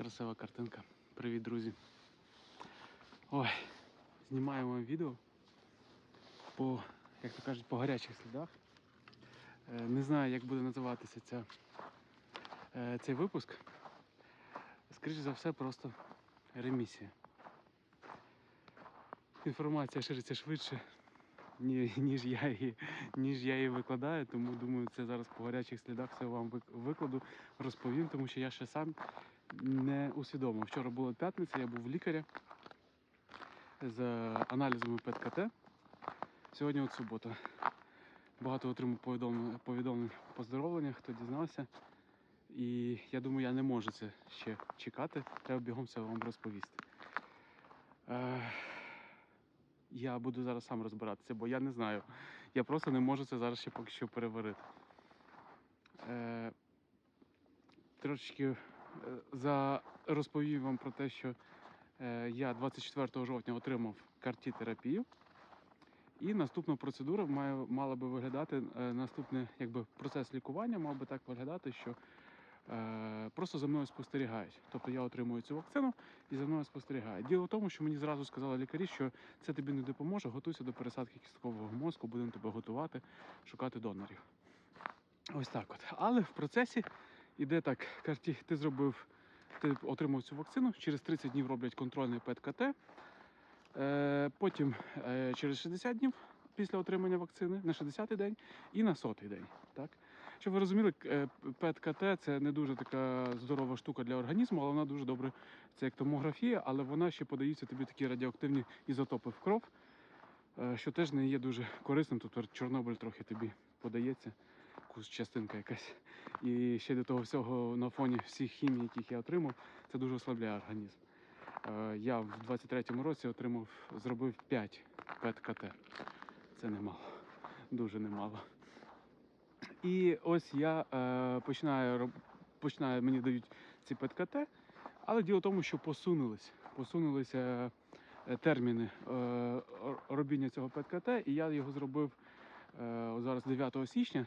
красива картинка. Привіт, друзі. Ой, знімаємо відео по, як то кажуть, по гарячих слідах. Е, Не знаю, як буде називатися ця, е, цей випуск. Скоріше за все, просто ремісія. Інформація шириться швидше, ніж я її, ніж я її викладаю, тому думаю, це зараз по гарячих слідах все вам викладу, розповім, тому що я ще сам не усвідомив. Вчора була п'ятниця, я був в лікаря з аналізами ПЕТ-КТ. Сьогодні от субота. Багато отримав повідомлень, повідомлень поздоровлення, хто дізнався. І я думаю, я не можу це ще чекати. Треба бігом все вам розповісти. Е, я буду зараз сам розбиратися, бо я не знаю. Я просто не можу це зараз ще поки що переварити. Е, трошечки за розповім вам про те, що е, я 24 жовтня отримав карті-терапію. І наступна процедура має, мала би виглядати, е, наступний якби, процес лікування мав би так виглядати, що е, просто за мною спостерігають. Тобто я отримую цю вакцину і за мною спостерігають. Діло в тому, що мені зразу сказали лікарі, що це тобі не допоможе, готуйся до пересадки кісткового мозку, будемо тебе готувати, шукати донорів. Ось так от. Але в процесі іде так, кажуть, ти зробив, ти отримав цю вакцину, через 30 днів роблять контрольний ПЕТ-КТ, е, потім е, через 60 днів після отримання вакцини на 60-й день і на 100-й день. Так? Щоб ви розуміли, е, ПЕТ-КТ це не дуже така здорова штука для організму, але вона дуже добре, це як томографія, але вона ще подаються тобі такі радіоактивні ізотопи в кров, що теж не є дуже корисним. Тобто Чорнобиль трохи тобі подається, якусь частинка якась. І ще до того всього на фоні всіх хімій, яких я отримав, це дуже ослабляє організм. Е, Я в 23-му році отримав, зробив 5 ПЕТ-КТ. Це немало, дуже немало. І ось я е, починаю починаю, мені дають ці ПЕТ-КТ, але діло в тому, що посунулись, посунулися е, терміни е, робіння цього ПЕТ-КТ, і я його зробив е, зараз 9 січня.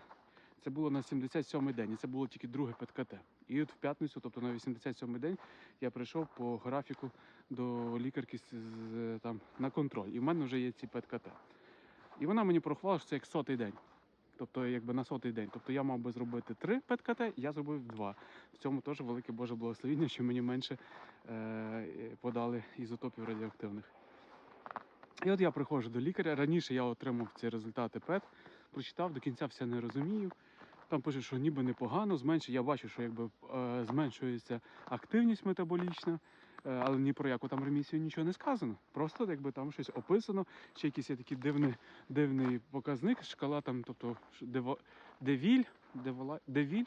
Це було на 77-й день, і це було тільки друге ПЕТ-КТ. І от в п'ятницю, тобто на 87-й день, я прийшов по графіку до лікарки з, там, на контроль. І в мене вже є ці ПЕТ-КТ. І вона мені порахувала, що це як сотий день. Тобто, якби на сотий день. Тобто я мав би зробити три ПЕТ-КТ, я зробив два. В цьому теж велике Боже благословіння, що мені менше е, подали ізотопів радіоактивних. І от я приходжу до лікаря. Раніше я отримав ці результати ПЕТ, прочитав, до кінця все не розумію. Там пише, що ніби непогано, зменшує. Я бачу, що якби е, зменшується активність метаболічна, е, але ні про яку там ремісію нічого не сказано. Просто якби там щось описано, ще якийсь є такий дивний, дивний показник, шкала там, тобто дево- девіль, девіль.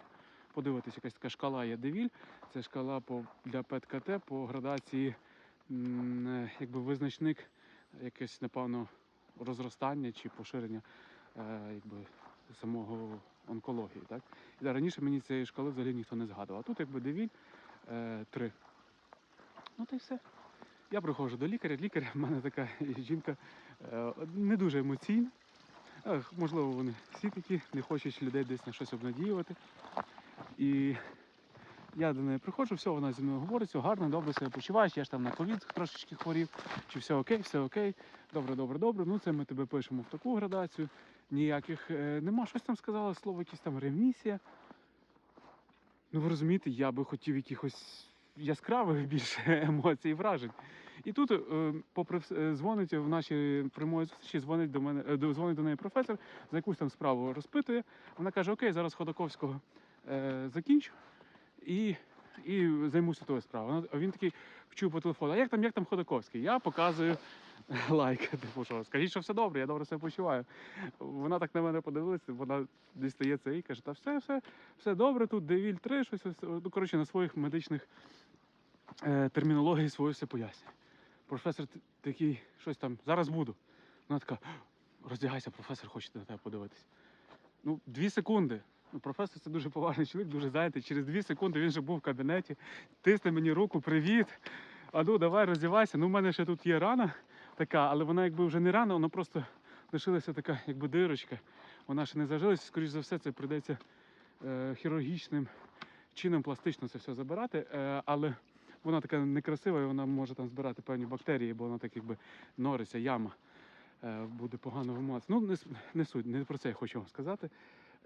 Подивитись, якась така шкала є девіль. Це шкала по, для ПЕТ-КТ по градації, е, якби визначник якесь, напевно, розростання чи поширення якби, самого онкології. Так? І раніше мені цієї шкали взагалі ніхто не згадував. А тут якби девіль е, 3. Ну та й все. Я приходжу до лікаря. Лікар в мене така жінка е, не дуже емоційна. Е, Можливо, вони всі такі, не хочуть людей десь на щось обнадіювати. І я до неї приходжу, все, вона зі мною говорить, все гарно, добре себе почуваєш, я ж там на ковід трошечки хворів, чи все окей, все окей, добре, добре, добре. Ну це ми тебе пишемо в таку градацію. Ніяких е, нема. Щось там сказала, слово якісь там ремісія. Ну ви розумієте, я би хотів якихось яскравих більше емоцій і вражень. І тут, е, попри е, дзвонить в нашій прямої зустрічі, дзвонить до мене, дзвонить до неї професор, за якусь там справу розпитує. Вона каже: Окей, зараз Ходаковського е, закінчу і, і займуся тою справою. Він такий вчув по телефону, а як там, як там Ходаковський? Я показую лайк. Типу, що скажіть, що все добре, я добре себе почуваю. Вона так на мене подивилася, вона дістає це і каже, та все, все, все добре, тут девіль 3, щось, ну, коротше, на своїх медичних е, термінології свою все пояснює. Професор такий, щось там, зараз буду. Вона така, роздягайся, професор хоче на тебе подивитись. Ну, дві секунди. Ну, професор це дуже поважний чоловік, дуже зайнятий. Через дві секунди він вже був в кабінеті, тисне мені руку, привіт. А ну давай роздівайся. Ну, в мене ще тут є рана така, але вона якби вже не рана, вона просто лишилася така, якби дирочка. Вона ще не зажилася. Скоріше за все, це прийдеться е, хірургічним чином пластично це все забирати. Е, але вона така некрасива, і вона може там збирати певні бактерії, бо вона так якби нориться, яма. Е, буде погано вимиватися. Ну, не, не суть, не про це я хочу вам сказати.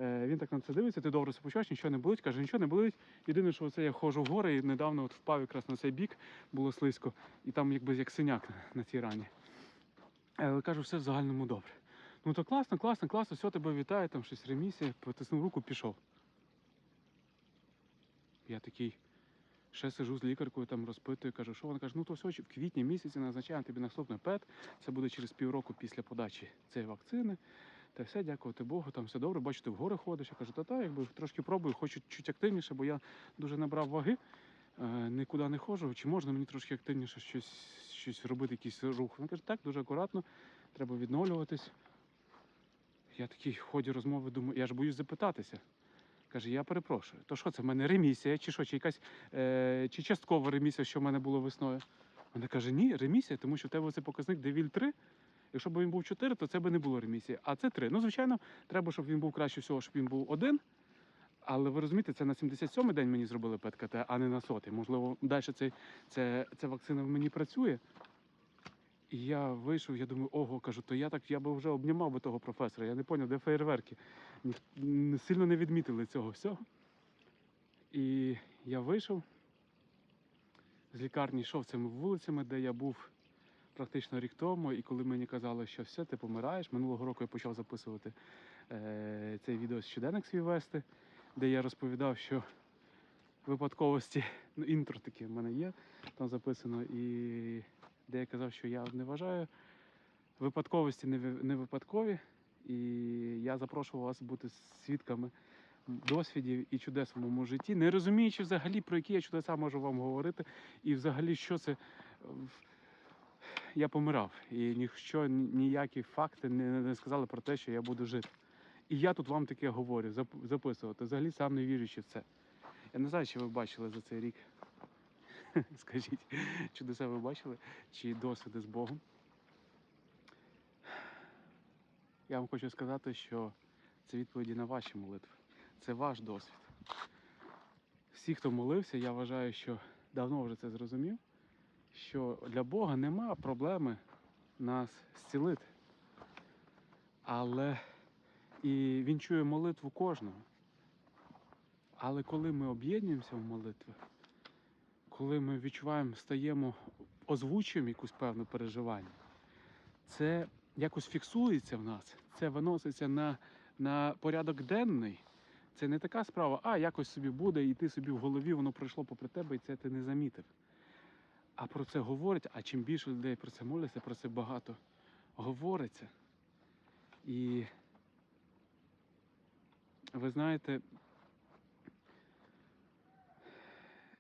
Е, він так на це дивиться, ти добре почуваєш, нічого не болить, каже, нічого не болить. Єдине, що оце я ходжу в гори і недавно от впав якраз на цей бік, було слизько, і там якби як синяк на цій рані. Е, Але кажу, все в загальному добре. Ну то класно, класно, класно, все, тебе вітаю, там щось ремісія, потиснув руку, пішов. Я такий, ще сижу з лікаркою, там розпитую, кажу, що вона каже, ну то все, в квітні місяці назначаємо тобі наступний ПЕТ, це буде через півроку після подачі цієї вакцини. Та все, дякувати Богу, там все добре, бачу, ти в гори ходиш. Я кажу, та та, якби трошки пробую, хочу чуть активніше, бо я дуже набрав ваги, е, нікуди не ходжу. Чи можна мені трошки активніше щось, щось робити, якийсь рух? Він каже, так, дуже акуратно, треба відновлюватись. Я такий в ході розмови думаю, я ж боюсь запитатися. Каже, я перепрошую, то що це в мене ремісія, чи що, чи якась е, чи часткова ремісія, що в мене було весною? Вона каже, ні, ремісія, тому що в тебе цей показник девіль 3. Якщо б він був 4, то це б не було ремісії. А це 3. Ну, звичайно, треба, щоб він був краще всього, щоб він був один. Але ви розумієте, це на 77-й день мені зробили ПЕТ-КТ, а не на сотий. Можливо, далі цей, це, ця вакцина в мені працює. І я вийшов, я думаю, ого, кажу, то я так я би вже обнімав би того професора. Я не зрозумів, де феєрверки. Сильно не відмітили цього всього. І я вийшов з лікарні, йшов цими вулицями, де я був практично рік тому. І коли мені казали, що все, ти помираєш, минулого року я почав записувати е, цей відео щоденник свій вести, де я розповідав, що випадковості, ну, інтро таке в мене є, там записано, і де я казав, що я не вважаю випадковості не, випадкові. І я запрошував вас бути свідками досвідів і чудес в моєму житті, не розуміючи взагалі, про які я чудеса можу вам говорити, і взагалі, що це. Я помирав, і ніщо, ні- ніякі факти не сказали про те, що я буду жити. І я тут вам таке говорю, записувати. Взагалі сам не вірячи в це. Я не знаю, чи ви бачили за цей рік. Скажіть, чудеса ви бачили, чи досвіди з Богом. Я вам хочу сказати, що це відповіді на ваші молитви. Це ваш досвід. Всі, хто молився, я вважаю, що давно вже це зрозумів, що для Бога нема проблеми нас зцілити. Але і Він чує молитву кожного. Але коли ми об'єднуємося в молитві, коли ми відчуваємо, стаємо, озвучуємо якусь певне переживання, це якось фіксується в нас, це виноситься на, на порядок денний. Це не така справа, а якось собі буде, і ти собі в голові воно пройшло попри тебе, і це ти не замітив. А про це говорять, а чим більше людей про це моляться, про це багато говориться. І ви знаєте,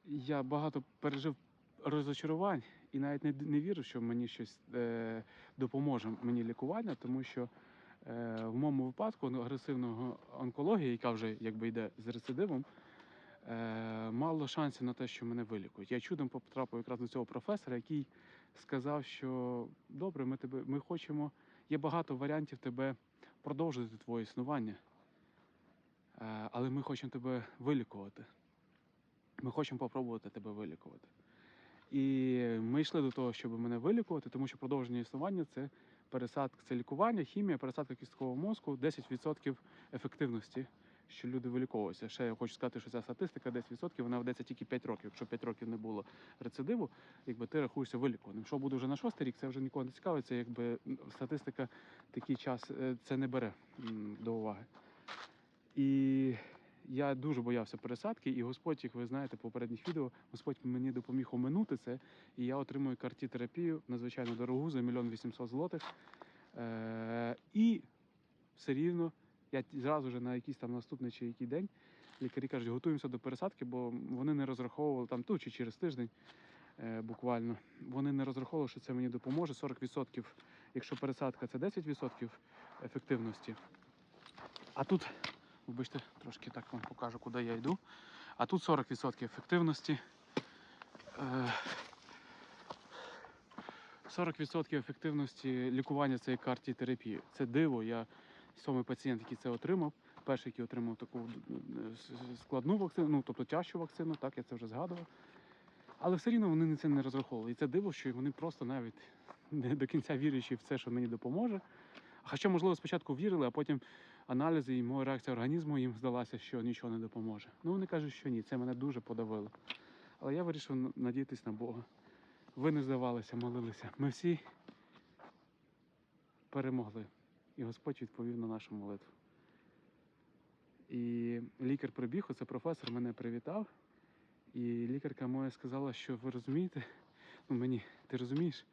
я багато пережив розочарувань і навіть не, не вірю, що мені щось е, допоможе мені лікування, тому що е, в моєму випадку ну, агресивного онкології, яка вже якби йде з рецидивом, е, мало шансів на те, що мене вилікують. Я чудом потрапив якраз до цього професора, який сказав, що добре, ми тебе ми хочемо, є багато варіантів тебе продовжити твоє існування, але ми хочемо тебе вилікувати. Ми хочемо попробувати тебе вилікувати. І ми йшли до того, щоб мене вилікувати, тому що продовження існування це пересадка, це лікування, хімія, пересадка кісткового мозку, 10% ефективності, що люди виліковуються. Ще я хочу сказати, що ця статистика 10%, вона ведеться тільки 5 років. Якщо 5 років не було рецидиву, якби ти рахуєшся вилікуваним. Що буде вже на шостий рік, це вже нікого не цікавить. Це якби статистика такий час е, це не бере до уваги. І я дуже боявся пересадки, і Господь, як ви знаєте, по попередніх відео, Господь мені допоміг оминути це, і я отримую картітерапію надзвичайно дорогу за мільйон вісімсот злотих. Е- і все рівно я зразу ж на якийсь там наступний чи який день лікарі кажуть, готуємося до пересадки, бо вони не розраховували там ту чи через тиждень. е, Буквально вони не розраховували, що це мені допоможе. 40%, якщо пересадка це 10% ефективності. А тут Вибачте, трошки так вам покажу, куди я йду. А тут 40% ефективності. Е, 40% ефективності лікування цієї картітерапії. Це диво. Я сьомий пацієнт, який це отримав. Перший, який отримав таку е, складну вакцину, ну тобто тяжчу вакцину, так, я це вже згадував. Але все рівно вони на це не розраховували. І це диво, що вони просто навіть не до кінця вірячи в це, що мені допоможе. Хоча, можливо, спочатку вірили, а потім аналізи і моя реакція організму їм здалася, що нічого не допоможе. Ну, вони кажуть, що ні, це мене дуже подавило. Але я вирішив надіятись на Бога. Ви не здавалися, молилися. Ми всі перемогли. І Господь відповів на нашу молитву. І лікар прибіг, оце професор мене привітав. І лікарка моя сказала, що ви розумієте, ну мені, ти розумієш,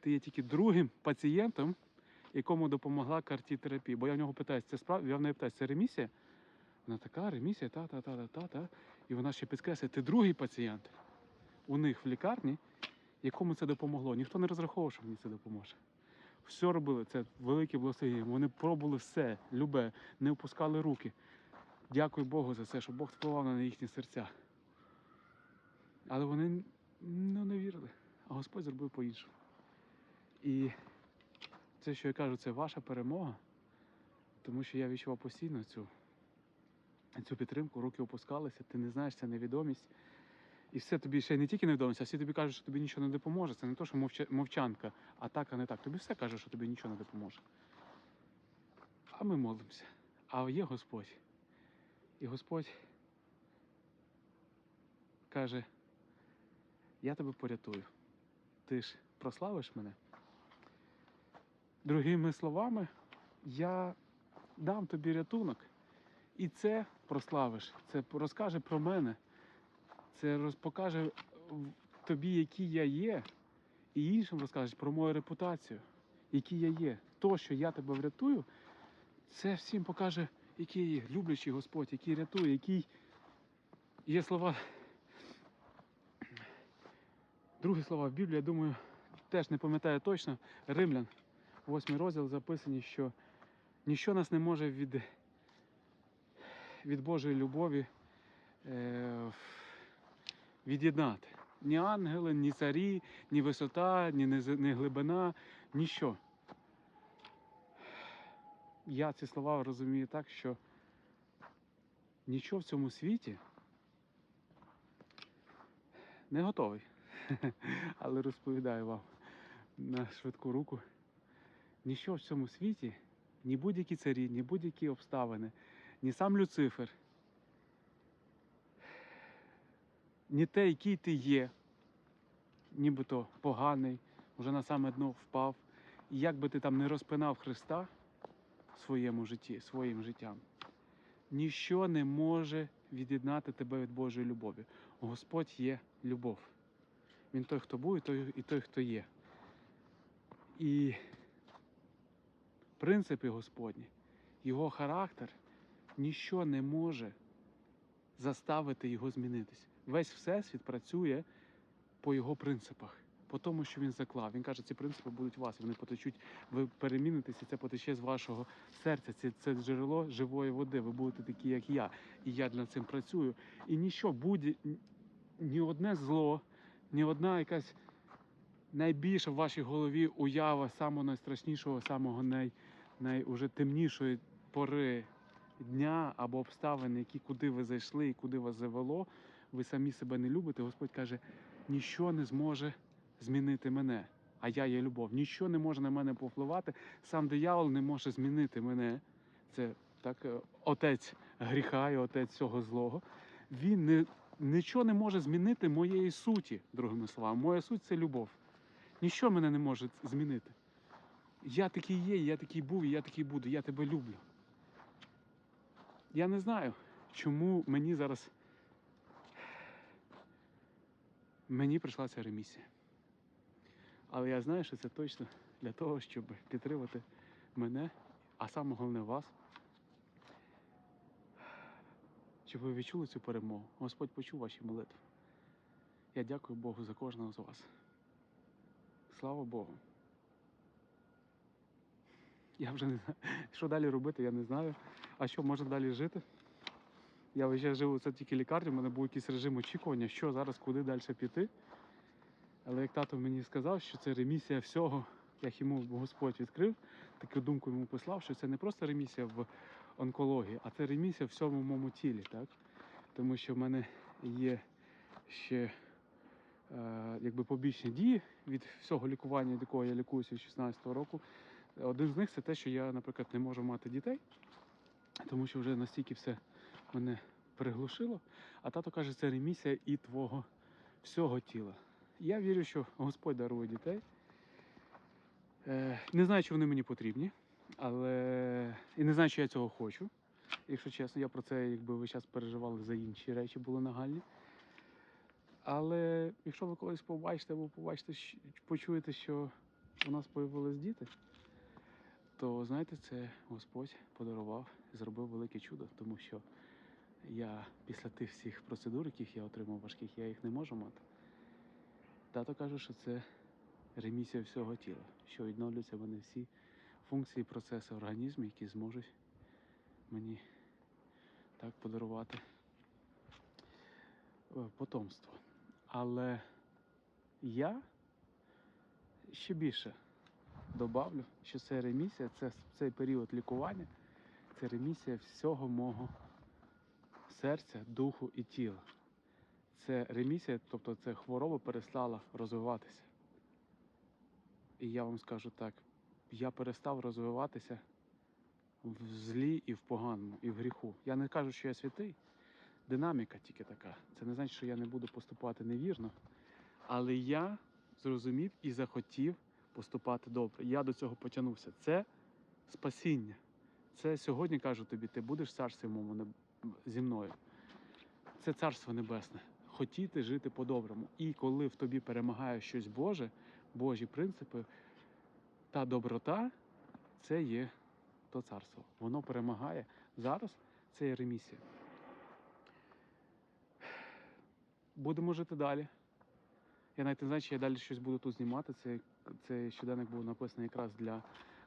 ти є тільки другим пацієнтом, якому допомогла картітерапія. Бо я в нього питаюся, це справді, я в неї питаюся, це ремісія? Вона така, ремісія, та, та, та, та, та, та. І вона ще підкреслює, ти другий пацієнт у них в лікарні, якому це допомогло. Ніхто не розраховував, що мені це допоможе. Все робили, це велике благословення. Вони пробували все, любе, не опускали руки. Дякую Богу за це, що Бог впливав на їхні серця. Але вони ну, не вірили, а Господь зробив по-іншому. І це, що я кажу, це ваша перемога, тому що я відчував постійно цю, цю підтримку, руки опускалися, ти не знаєш, це невідомість. І все тобі ще не тільки невідомість, а всі тобі кажуть, що тобі нічого не допоможе. Це не то, що мовча- мовчанка, а так, а не так. Тобі все каже, що тобі нічого не допоможе. А ми молимося. А є Господь. І Господь каже: Я тебе порятую. Ти ж прославиш мене. Другими словами, я дам тобі рятунок. І це прославиш. Це розкаже про мене. Це покаже тобі, який я є, і іншим розкажеш про мою репутацію, який я є. То, що я тебе врятую, це всім покаже, який є люблячий Господь, який рятує, який є слова. Другі слова в Біблії, я думаю, теж не пам'ятаю точно. Римлян, восьмий розділ записані, що ніщо нас не може від, від Божої любові е, від'єднати. Ні ангели, ні царі, ні висота, ні, ні глибина, ніщо. Я ці слова розумію так, що нічого в цьому світі не готовий. Але розповідаю вам на швидку руку. Ніщо в цьому світі, ні будь-які царі, ні будь-які обставини, ні сам Люцифер, ні те, який ти є, нібито поганий, вже на саме дно впав. І як би ти там не розпинав Христа в своєму житті, своїм життям, ніщо не може від'єднати тебе від Божої любові. Господь є любов. Він той, хто був, і той, і той, хто є. І принципи Господні, його характер, ніщо не може заставити його змінитись. Весь всесвіт працює по його принципах, по тому, що він заклав. Він каже, ці принципи будуть у вас, вони потечуть, ви перемінитеся, це потече з вашого серця. Це, це джерело живої води. Ви будете такі, як я. І я над цим працюю. І ніщо, будь ні одне зло, ні одна якась найбільша в вашій голові уява самого найстрашнішого, самого най, най уже темнішої пори дня або обставин, які куди ви зайшли і куди вас завело, ви самі себе не любите. Господь каже, ніщо не зможе змінити мене. А я є любов. Ніщо не може на мене повпливати. Сам диявол не може змінити мене. Це так, е, отець гріха і отець цього злого. Він не, нічого не може змінити моєї суті, другими словами. Моя суть це любов. Ніщо мене не може змінити. Я такий є, я такий був, я такий буду. Я тебе люблю. Я не знаю, чому мені зараз мені прийшла ця ремісія. Але я знаю, що це точно для того, щоб підтримати мене, а саме головне вас. Щоб ви відчули цю перемогу. Господь почув ваші молитви. Я дякую Богу за кожного з вас. Слава Богу. Я вже не знаю, що далі робити, я не знаю. А що можна далі жити? Я вже живу це тільки лікарня, у мене був якийсь режим очікування, що зараз, куди далі піти. Але як тато мені сказав, що це ремісія всього, як йому Господь відкрив, таку думку йому послав, що це не просто ремісія в онкології, а це ремісія в всьому моєму тілі. Так? Тому що в мене є ще е, якби побічні дії від всього лікування, від якого я лікуюся з 16-го року. Один з них це те, що я, наприклад, не можу мати дітей, тому що вже настільки все мене приглушило. А тато каже, це ремісія і твого всього тіла. Я вірю, що Господь дарує дітей. Е, не знаю, чи вони мені потрібні, але і не знаю, чи я цього хочу. Якщо чесно, я про це якби ви час переживали за інші речі, були нагальні. Але якщо ви колись побачите або побачите, почуєте, що у нас появились діти, то знаєте, це Господь подарував і зробив велике чудо, тому що я після тих всіх процедур, яких я отримав важких, я їх не можу мати. Тато каже, що це ремісія всього тіла, що відновлюються в мене всі функції, процеси організму, які зможуть мені так подарувати е, потомство. Але я ще більше добавлю, що це ремісія, це цей період лікування, це ремісія всього мого серця, духу і тіла. Це ремісія, тобто це хвороба перестала розвиватися. І я вам скажу так: я перестав розвиватися в злі і в поганому, і в гріху. Я не кажу, що я святий. Динаміка тільки така. Це не значить, що я не буду поступати невірно. Але я зрозумів і захотів поступати добре. Я до цього потягнувся. Це спасіння. Це сьогодні кажу тобі, ти будеш моєму зі мною. Це царство небесне. Хотіти жити по-доброму. І коли в тобі перемагає щось Боже, Божі принципи, та доброта це є то царство. Воно перемагає. Зараз це є ремісія. Будемо жити далі. Я навіть не знаю, чи я далі щось буду тут знімати. Це, це щоденник був написаний якраз для,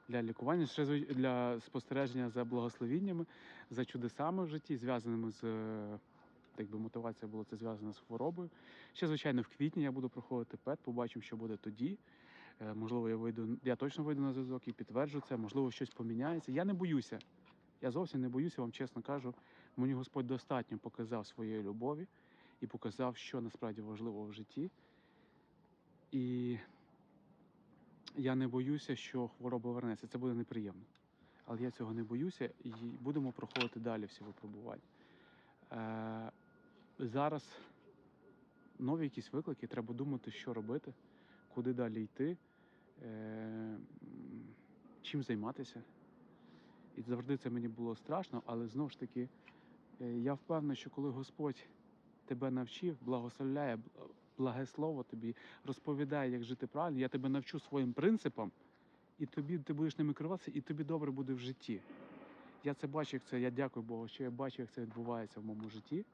для лікування, для спостереження за благословіннями, за чудесами в житті, зв'язаними з, так би мотивація була це зв'язана з хворобою. Ще, звичайно, в квітні я буду проходити ПЕТ, побачимо, що буде тоді. Е, Можливо, я вийду, я точно вийду на зв'язок і підтверджу це, можливо, щось поміняється. Я не боюся. Я зовсім не боюся, вам чесно кажу. Мені Господь достатньо показав своєї любові і показав, що насправді важливо в житті. І я не боюся, що хвороба вернеться. Це буде неприємно. Але я цього не боюся і будемо проходити далі всі випробування. Е, зараз нові якісь виклики, треба думати, що робити, куди далі йти, е, чим займатися. І завжди це мені було страшно, але знову ж таки, е, я впевнений, що коли Господь тебе навчив, благословляє, бл- благе слово тобі, розповідає, як жити правильно, я тебе навчу своїм принципам, і тобі ти будеш ними керуватися, і тобі добре буде в житті. Я це бачу, як це, я дякую Богу, що я бачу, як це відбувається в моєму житті.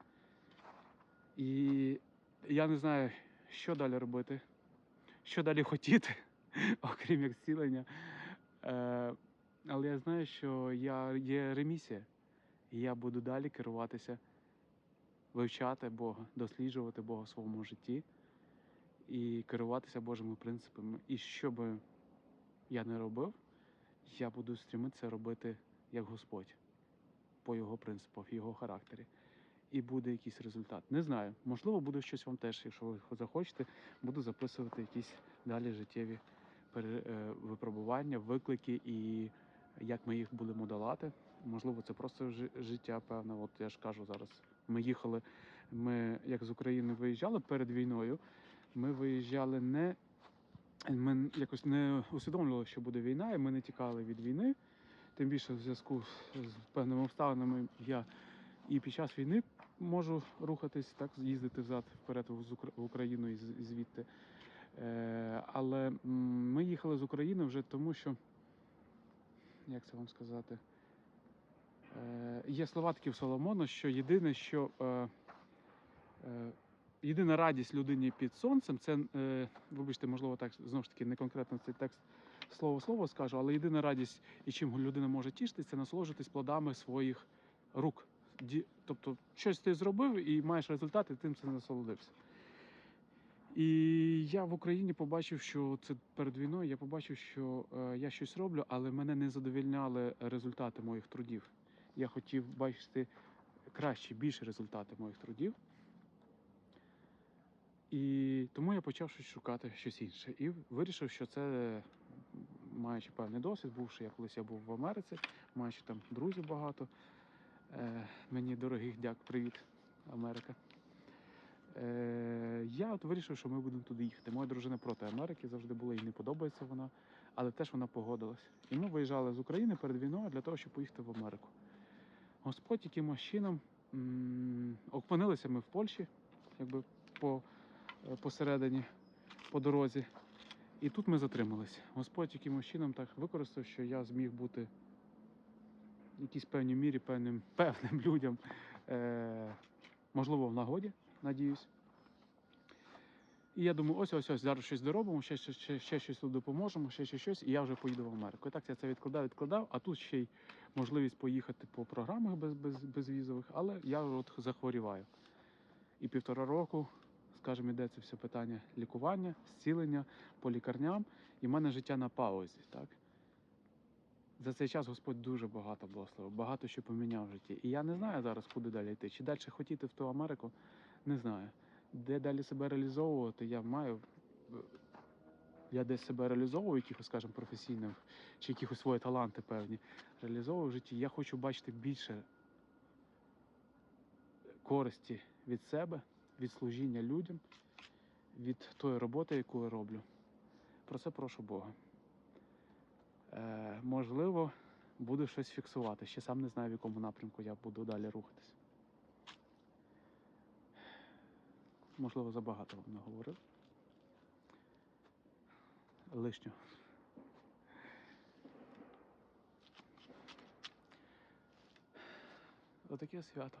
І я не знаю, що далі робити, що далі хотіти, окрім як зцілення. Е, але я знаю, що я є ремісія, і я буду далі керуватися, вивчати Бога, досліджувати Бога в своєму житті і керуватися Божими принципами. І що би я не робив, я буду стремитися робити як Господь, по його принципах, його характері. І буде якийсь результат. Не знаю. Можливо, буде щось вам теж, якщо ви захочете, буду записувати якісь далі життєві е, випробування, виклики і як ми їх будемо долати. Можливо, це просто життя, певне. От я ж кажу зараз. Ми їхали, ми як з України виїжджали перед війною. Ми виїжджали не ми якось не усвідомлювали, що буде війна, і ми не тікали від війни. Тим більше в зв'язку з певними обставинами я і під час війни можу рухатись, так, їздити взад вперед в Україну і звідти. Е, але ми їхали з України вже тому, що, як це вам сказати, є слова такі в Соломона, що єдине, що е, е, єдина радість людині під сонцем, це, е, вибачте, можливо, так знову ж таки не конкретно цей текст слово-слово скажу, але єдина радість, і чим людина може тішитися, це насолоджуватись плодами своїх рук. Тобто, щось ти зробив і маєш результат, і тим це насолодився. І я в Україні побачив, що це перед війною я побачив, що е, я щось роблю, але мене не задовільняли результати моїх трудів. Я хотів бачити кращі, більші результати моїх трудів. І тому я почав щось шукати, щось інше. І вирішив, що це, маючи певний досвід, бувши я колись я був в Америці, маючи там друзів багато. Е, мені дорогих дяк, привіт, Америка. Е, я от вирішив, що ми будемо туди їхати. Моя дружина проти Америки завжди була, їй не подобається вона, але теж вона погодилась. І ми виїжджали з України перед війною для того, щоб поїхати в Америку. Господь якимось чином опинилися ми в Польщі, якби по, е, посередині, по дорозі. І тут ми затримались. Господь якимось чином так використав, що я зміг бути в якійсь певній мірі певним, певним людям, е, можливо, в нагоді, надіюсь. І я думаю, ось ось ось зараз щось доробимо, ще, ще, ще, ще щось тут допоможемо, ще, ще щось, і я вже поїду в Америку. І так я це відкладав, відкладав, а тут ще й можливість поїхати по програмах без, без, безвізових, але я от захворіваю. І півтора року, скажімо, йде це все питання лікування, зцілення по лікарням, і в мене життя на паузі. Так? За цей час Господь дуже багато благословив, багато що поміняв в житті. І я не знаю зараз, куди далі йти. Чи далі хотіти в ту Америку, не знаю. Де далі себе реалізовувати, я маю. Я десь себе реалізовую, якихось, скажімо, професійних, чи якихось свої таланти певні реалізовую в житті. Я хочу бачити більше користі від себе, від служіння людям, від тої роботи, яку я роблю. Про це прошу Бога. Е, можливо, буду щось фіксувати. Ще сам не знаю, в якому напрямку я буду далі рухатись. Можливо, забагато вам наговорив. Лишнього. Отаке свято.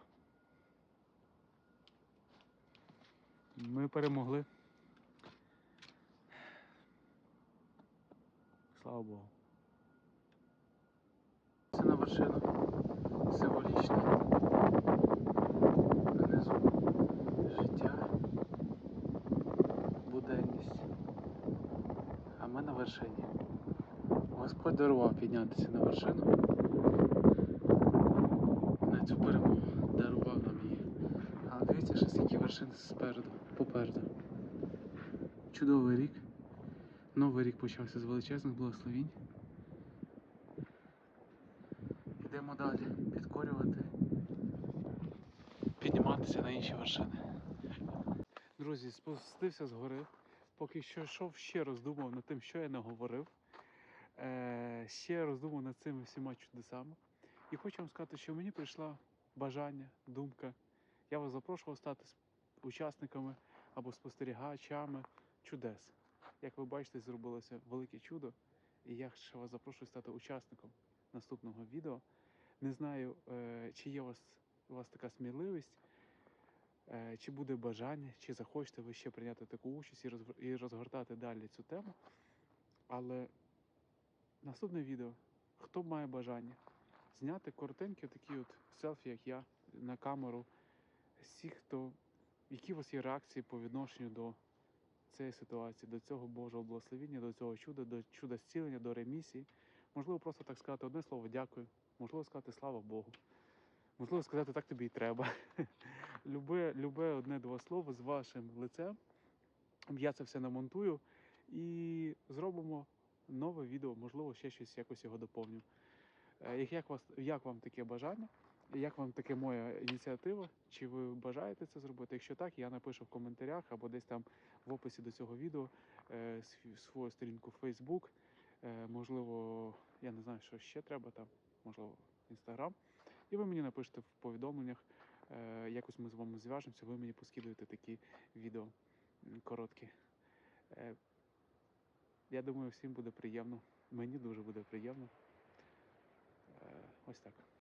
Ми перемогли. Слава Богу. Це на вершину. Символічно. Внизу життя. Буденність. А ми на вершині. Господь дарував піднятися на вершину. На цю перемогу. Дарував нам її. Але дивіться, ще скільки вершин спереду, попереду. Чудовий рік. Новий рік почався з величезних благословінь. Йдемо далі підкорювати, підніматися на інші вершини. Друзі, спустився з гори. Поки що йшов, ще роздумав над тим, що я наговорив. Е, ще роздумав над цими всіма чудесами. І хочу вам сказати, що мені прийшла бажання, думка. Я вас запрошував стати учасниками або спостерігачами чудес. Як ви бачите, зробилося велике чудо. І я ще вас запрошую стати учасником наступного відео. Не знаю, е, чи є у вас, у вас така сміливість, е, чи буде бажання, чи захочете ви ще прийняти таку участь і розгортати далі цю тему. Але наступне відео, хто має бажання зняти коротенькі такі от селфі, як я, на камеру, всі, хто, які у вас є реакції по відношенню до цієї ситуації, до цього Божого благословіння, до цього чуда, до чуда зцілення, до ремісії. Можливо, просто так сказати одне слово дякую, можливо, сказати слава Богу. Можливо, сказати так тобі і треба. любе, любе одне-два слова з вашим лицем. Я це все намонтую і зробимо нове відео, можливо, ще щось якось його доповню. Е, Як, вас, як вам таке бажання? Як вам таке моя ініціатива? Чи ви бажаєте це зробити? Якщо так, я напишу в коментарях або десь там в описі до цього відео е, свою сторінку в Facebook. Е, можливо, я не знаю, що ще треба там, можливо, Інстаграм. І ви мені напишете в повідомленнях. Якось ми з вами зв'яжемося, ви мені поскидуєте такі відео короткі. Я думаю, всім буде приємно. Мені дуже буде приємно. Е, ось так.